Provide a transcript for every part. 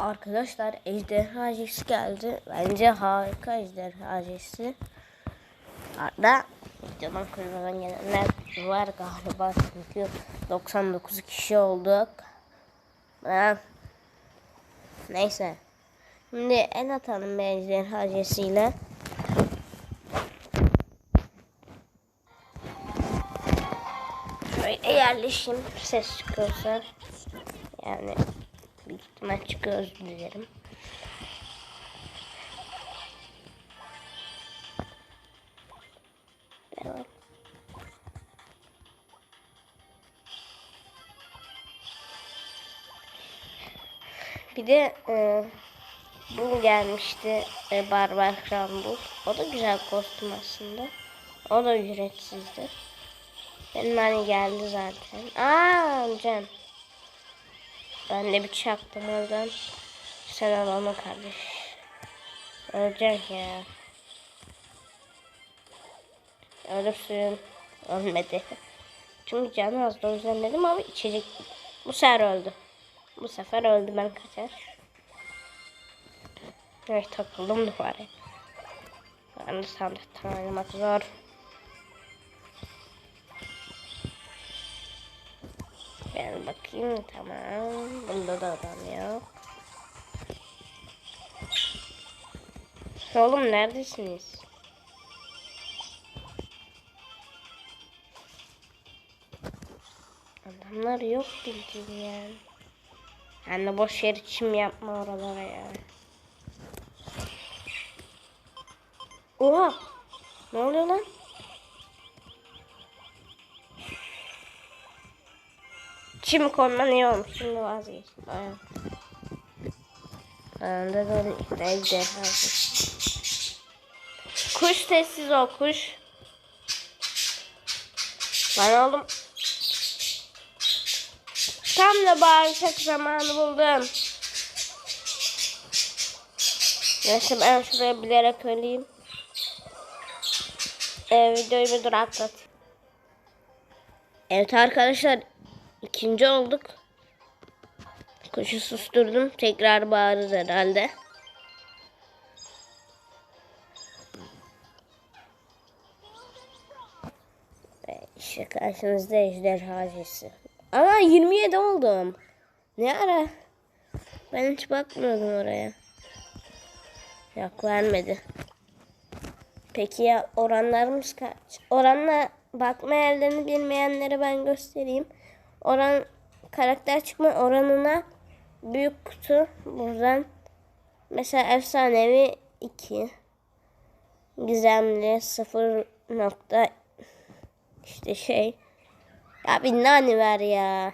Arkadaşlar ejderha jesi geldi. Bence harika ejderha jesi. Hatta videodan kurban gelenler var galiba çünkü 99 kişi olduk. Ha. Neyse. Şimdi el atalım bir ejderha jesiyle. Şöyle yerleşeyim ses çıkıyorsa. Yani büyük ihtimal çıkıyor özür dilerim. Bir de e, bu gelmişti e, Barbar Crumble. O da güzel kostüm aslında. O da ücretsizdi. Benim hani geldi zaten. Aa amcam. Ben de bir çaktım oradan. Sen al onu kardeş. Ölecek ya. Ölürsün. Ölmedi. Çünkü canı az da dedim ama içecek. Bu sefer öldü. Bu sefer öldü ben kaçar. Evet takıldım duvara. Ben de sandıktan oynamak zor. Ben bakayım tamam. Bunda da adam yok. Oğlum neredesiniz? Adamlar yok bildiğin yani. Yani boş yer çim yapma oralara ya. Oha! Ne oluyor lan? Çim konman iyi olmuş. Şimdi vazgeçtim. Aynen. Anında da ejderha. Kuş sessiz ol kuş. Lan oğlum. Tam da bağıracak zamanı buldum. Neyse ben şuraya bilerek öleyim. Ee, videoyu bir duraklat. Evet arkadaşlar ikinci olduk. Kuşu susturdum. Tekrar bağırır herhalde. İşte karşınızda ejderha. Ama 27 oldum. Ne ara? Ben hiç bakmıyordum oraya. Yok vermedi. Peki ya oranlarımız kaç? Oranla bakma yerlerini bilmeyenlere ben göstereyim. Oran karakter çıkma oranına büyük kutu buradan. Mesela efsanevi 2 gizemli 0 nokta işte şey. Ya bir nani ver ya.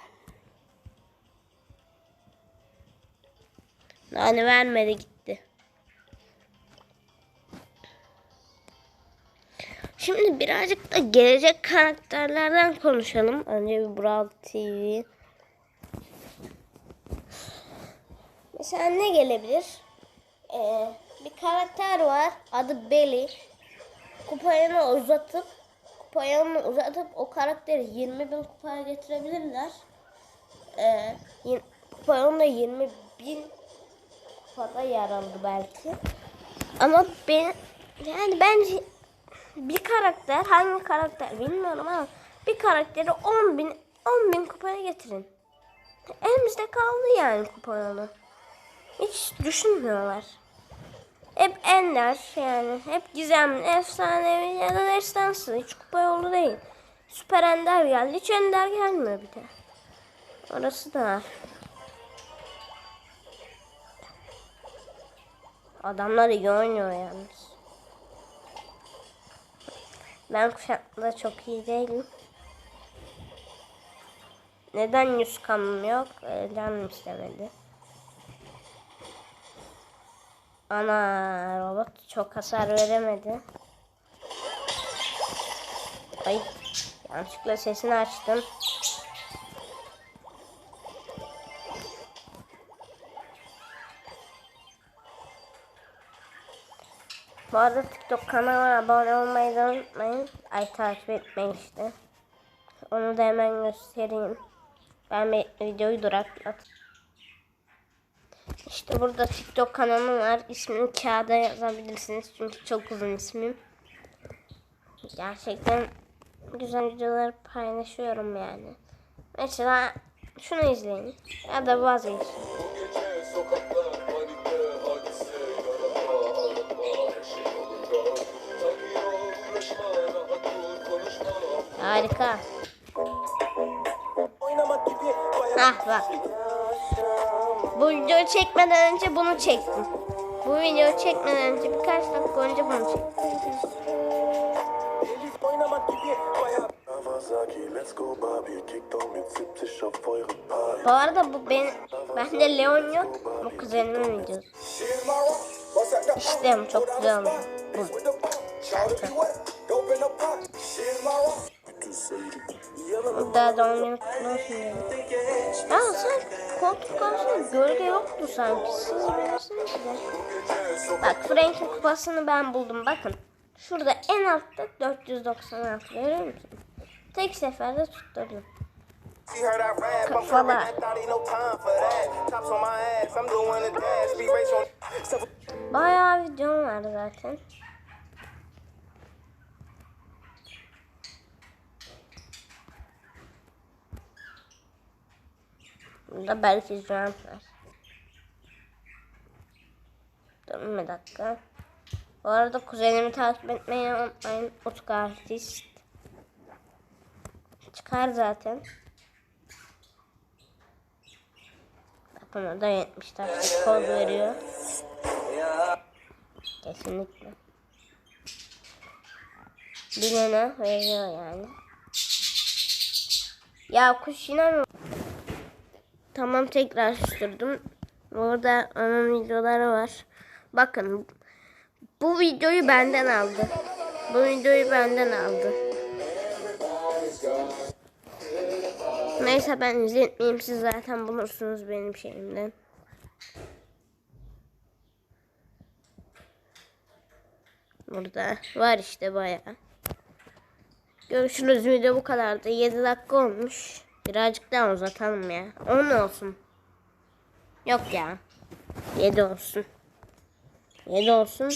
Nani vermedi gitti Şimdi birazcık da gelecek karakterlerden konuşalım. Önce bir Brawl TV. Mesela ne gelebilir? Ee, bir karakter var. Adı Belly. Kupayını uzatıp kupayını uzatıp o karakteri 20 bin kupaya getirebilirler. Ee, kupayını da 20 bin kupada yer aldı belki. Ama ben yani bence bir karakter hangi karakter bilmiyorum ama bir karakteri 10 bin 10 bin kupaya getirin. Elimizde kaldı yani kupaları. Hiç düşünmüyorlar. Hep ender yani. Hep gizemli, efsanevi ya da destansı. Hiç kupa yolu değil. Süper ender geldi. Hiç ender gelmiyor bir de. Orası da var. Adamlar iyi oynuyor yalnız. Ben kuşakta çok iyi değilim. Neden yüz kanım yok? Canım istemedi. Ana robot çok hasar veremedi. Ay yanlışlıkla sesini açtım. Bu arada TikTok kanalıma abone olmayı da unutmayın. Ay takip etmeyin işte. Onu da hemen göstereyim. Ben videoyu duraklat. İşte burada TikTok kanalım var. İsmini kağıda yazabilirsiniz. Çünkü çok uzun ismim. Gerçekten güzel videolar paylaşıyorum yani. Mesela şunu izleyin. Ya da vazgeçin. Harika. Ah bak. Bu videoyu çekmeden önce bunu çektim. Bu videoyu çekmeden önce birkaç dakika önce bunu çektim. Elif oynamak gibi bayağı Kawasaki, let's go Barbie, kick down mit 70 auf eure Party. Bu arada bu ben bende Leon yok. Bu kuzenimin videosu. İşte çok güzel oldu. Bu. Burada doğum günü kutlu olsun. Ya sen koltuk karşısında gölge yoktu sanki. Siz bilirsiniz de. Bak Frank'in kupasını ben buldum. Bakın. Şurada en altta 496 görüyor musun? Tek seferde tutturdum. Kafalar. I thought ain't no Burada belki jant var. Durun bir dakika. Bu arada kuzenimi takip etmeyi unutmayın. Utku Artist. Çıkar zaten. Bakın o da 70 takip kod veriyor. Kesinlikle. Bilene veriyor yani. Ya kuş yine? Tamam tekrar sürdüm. Burada onun videoları var. Bakın. Bu videoyu benden aldı. Bu videoyu benden aldı. Neyse ben izletmeyeyim. Siz zaten bulursunuz benim şeyimden. Burada var işte bayağı. Görüşürüz video bu kadardı. 7 dakika olmuş. Birazcık daha uzatalım ya. 10 olsun. Yok ya. 7 olsun. 7 olsun.